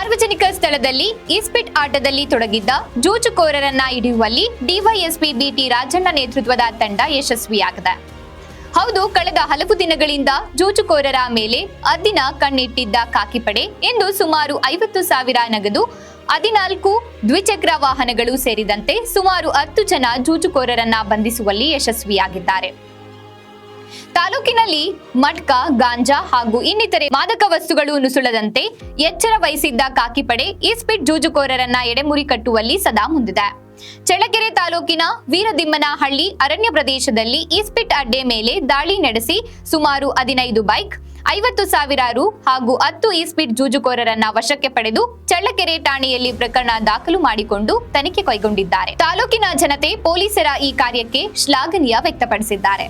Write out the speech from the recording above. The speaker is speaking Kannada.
ಸಾರ್ವಜನಿಕ ಸ್ಥಳದಲ್ಲಿ ಇಸ್ಪಿಟ್ ಆಟದಲ್ಲಿ ತೊಡಗಿದ್ದ ಜೂಜುಕೋರರನ್ನ ಹಿಡಿಯುವಲ್ಲಿ ಡಿವೈಎಸ್ಪಿ ಬಿಟಿ ರಾಜಣ್ಣ ನೇತೃತ್ವದ ತಂಡ ಯಶಸ್ವಿಯಾಗಿದೆ. ಹೌದು, ಕಳೆದ ಹಲವು ದಿನಗಳಿಂದ ಜೂಜುಕೋರರ ಮೇಲೆ ಅದಿನ ಕಣ್ಣಿಟ್ಟಿದ್ದ ಕಾಕಿಪಡೆ ಎಂದು ಸುಮಾರು ಐವತ್ತು ಸಾವಿರ ನಗದು, ಹದಿನಾಲ್ಕು ದ್ವಿಚಕ್ರ ವಾಹನಗಳು ಸೇರಿದಂತೆ ಸುಮಾರು ಹತ್ತು ಜನ ಜೂಜುಕೋರರನ್ನ ಬಂಧಿಸುವಲ್ಲಿ ಯಶಸ್ವಿಯಾಗಿದ್ದಾರೆ. ತಾಲೂಕಿನಲ್ಲಿ ಮಟ್ಕ ಗಾಂಜಾ ಹಾಗೂ ಇನ್ನಿತರೆ ಮಾದಕ ವಸ್ತುಗಳು ನುಸುಳದಂತೆ ಎಚ್ಚರ ವಹಿಸಿದ್ದ ಕಾಕಿಪಡೆ ಇಸ್ಪಿಟ್ ಜೂಜುಕೋರರನ್ನ ಎಡೆಮುರಿ ಕಟ್ಟುವಲ್ಲಿ ಸದಾ ಮುಂದಿದೆ. ಚಳ್ಳಕೆರೆ ತಾಲೂಕಿನ ವೀರದಿಮ್ಮನಹಳ್ಳಿ ಅರಣ್ಯ ಪ್ರದೇಶದಲ್ಲಿ ಇಸ್ಪಿಟ್ ಅಡ್ಡೆ ಮೇಲೆ ದಾಳಿ ನಡೆಸಿ ಸುಮಾರು ಹದಿನೈದು ಬೈಕ್, ಐವತ್ತು ಸಾವಿರ ರು ಹಾಗೂ ಹತ್ತು ಇಸ್ಪಿಟ್ ಜೂಜುಕೋರರನ್ನ ವಶಕ್ಕೆ ಪಡೆದು ಚಳ್ಳಕೆರೆ ಠಾಣೆಯಲ್ಲಿ ಪ್ರಕರಣ ದಾಖಲು ಮಾಡಿಕೊಂಡು ತನಿಖೆ ಕೈಗೊಂಡಿದ್ದಾರೆ. ತಾಲೂಕಿನ ಜನತೆ ಪೊಲೀಸರ ಈ ಕಾರ್ಯಕ್ಕೆ ಶ್ಲಾಘನೀಯ ವ್ಯಕ್ತಪಡಿಸಿದ್ದಾರೆ.